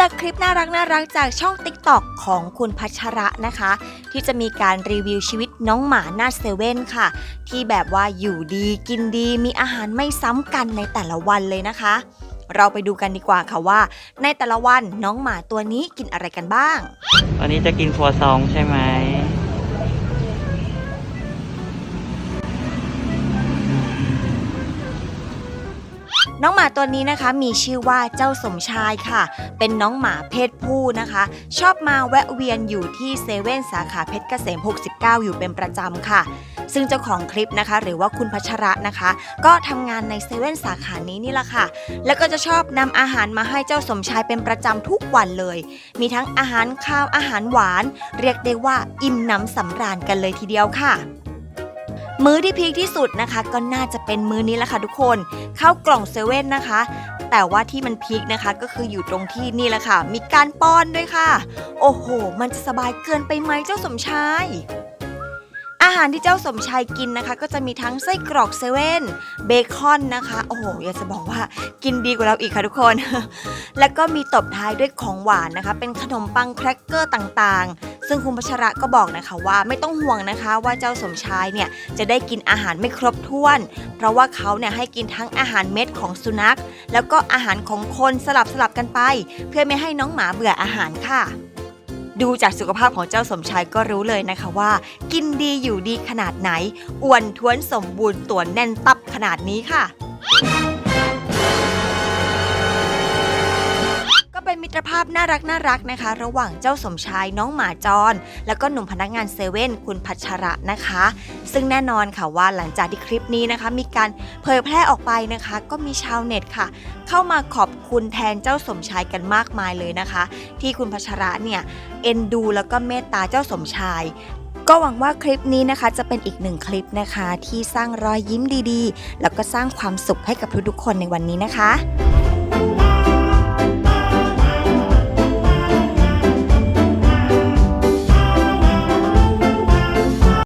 จารักน่ารักจากช่อง t ิ k t o k ของคุณพัชระนะคะ ที่จะมีการรีวิวชีวิตน้องหมาหน้าเซเว่นค่ะ ที่แบบว่าอยู่ดีกินดีมีอาหารไม่ซ้ำกันในแต่ละวันเลยนะคะ เราไปดูกันดีกว่าค่ะว่า ในแต่ละวันน้องหมาตัวนี้กินอะไรกันบ้าง วันนี้จะกินครัวซองใช่ไหม น้องหมาตัวนี้นะคะมีชื่อว่าเจ้าสมชายค่ะ เป็นน้องหมาเพศผู้นะคะ ชอบมาแวะเวียนอยู่ที่เซเว่นสาขาเพชรเกษม 69 อยู่เป็นประจำค่ะ ซึ่งเจ้าของคลิปนะคะ หรือว่าคุณพัชระนะคะ ก็ทำงานในเซเว่นสาขานี้นี่แหละค่ะ แล้วก็จะชอบนำอาหารมาให้เจ้าสมชายเป็นประจำทุกวันเลย มีทั้งอาหารข้าวอาหารหวาน เรียกได้ว่าอิ่มหน้ำสำราญกันเลยทีเดียวค่ะ มื้อที่พีคที่สุดนะคะ ก็น่าจะเป็นมื้อนี้แหละค่ะทุกคนเข้ากล่องเซเว่นนะคะ แต่ว่าที่มันพีคนะคะก็คืออยู่ตรงที่นี่แหละค่ะ มีการป้อนด้วยค่ะ โอ้โห มันจะสบายเกินไปไหมเจ้าสมชายอาหารที่เจ้าสมชายกินนะคะ ก็จะมีทั้งไส้กรอกเซเว่นเบคอนนะคะ โอ้โหอยากจะบอกว่ากินดีกว่าเราอีกค่ะทุกคน แล้วก็มีตบท้ายด้วยของหวานนะคะ เป็นขนมปังแครกเกอร์ต่างๆ ซึ่งคุณพัชระก็บอกนะคะว่าไม่ต้องห่วงนะคะว่าเจ้าสมชายเนี่ยจะได้กินอาหารไม่ครบถ้วน เพราะว่าเขาเนี่ยให้กินทั้งอาหารเม็ดของสุนัข แล้วก็อาหารของคนสลับสลับกันไป เพื่อไม่ให้น้องหมาเบื่ออาหารค่ะดูจากสุขภาพของเจ้าสมชายก็รู้เลยนะคะว่า กินดีอยู่ดีขนาดไหนอ้วนท้วนสมบูรณ์ตัวแน่นตับขนาดนี้ค่ะ ตรภาพน่ารักน่ารักนะคะ ระหว่างเจ้าสมชายน้องหมาจร แล้วก็หนุ่มพนักงานเซเว่นคุณพัชระนะคะ ซึ่งแน่นอนค่ะว่าหลังจากที่คลิปนี้นะคะ มีการเผยแพร่ออกไปนะคะ ก็มีชาวเน็ตค่ะ เข้ามาขอบคุณแทนเจ้าสมชายกันมากมายเลยนะคะ ที่คุณพัชระเนี่ยเอ็นดูแล้วก็เมตตาเจ้าสมชายก็หวังว่าคลิปนี้นะคะจะเป็นอีกหนึ่งคลิปนะคะ ที่สร้างรอยยิ้มดีๆ แล้วก็สร้างความสุขให้กับทุกๆคนในวันนี้นะคะ